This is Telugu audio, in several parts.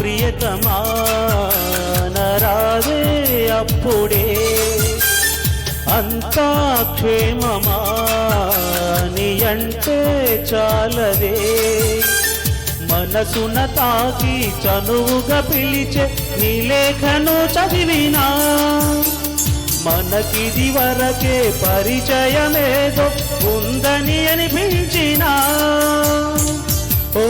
ప్రియతమా నరాదే అప్పుడే. అంతా క్షేమమా నీ అంటే చాలదే. మనసున తాకి చనువుగా పిలిచే నీ లేఖను చదివినా మనకిది వరకే పరిచయమేదో ఉందని అనిపించినా. ఓ,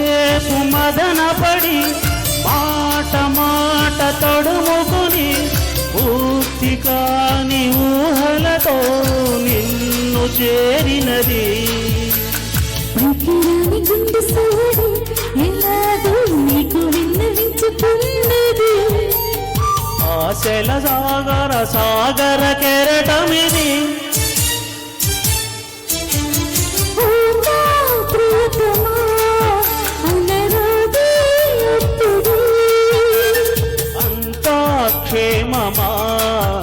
ఎంతసేపు మదనపడి మాట మాట తడుముకుని పూర్తి కాని ఊహలతో నిన్ను చేరినది. ఆశల సాగర సాగర కెరటమిది క్షేమమా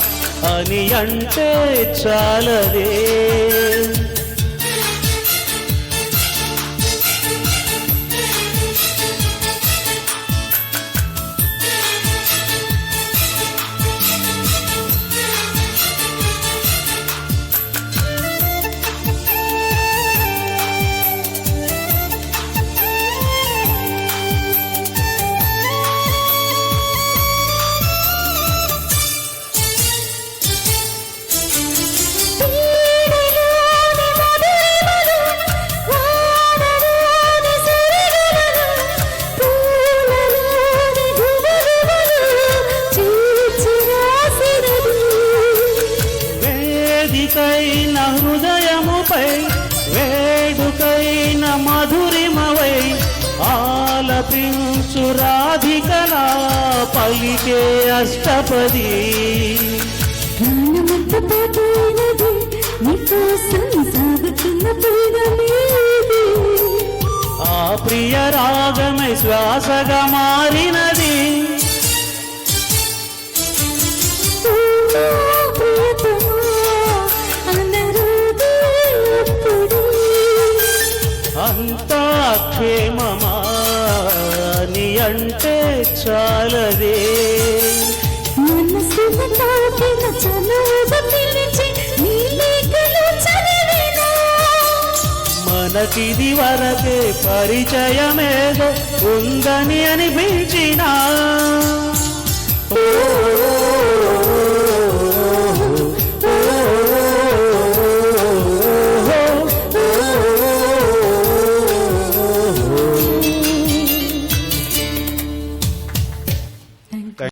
అని అంటే చాలదే. వేడుకైన మధురిమవై ఆలపించు రాధికలా పలికే అష్టపది. ఆ ప్రియ రాగమై శ్వాసగా మారినది. ఓ క్షేమమా నీ అంటే చాలదే మనసున తాకిన చనువుగా పిలిచి నీ లేఖలు చదివినా. మనకిది వరకే పరిచయమేదో ఉందని అనిపించినా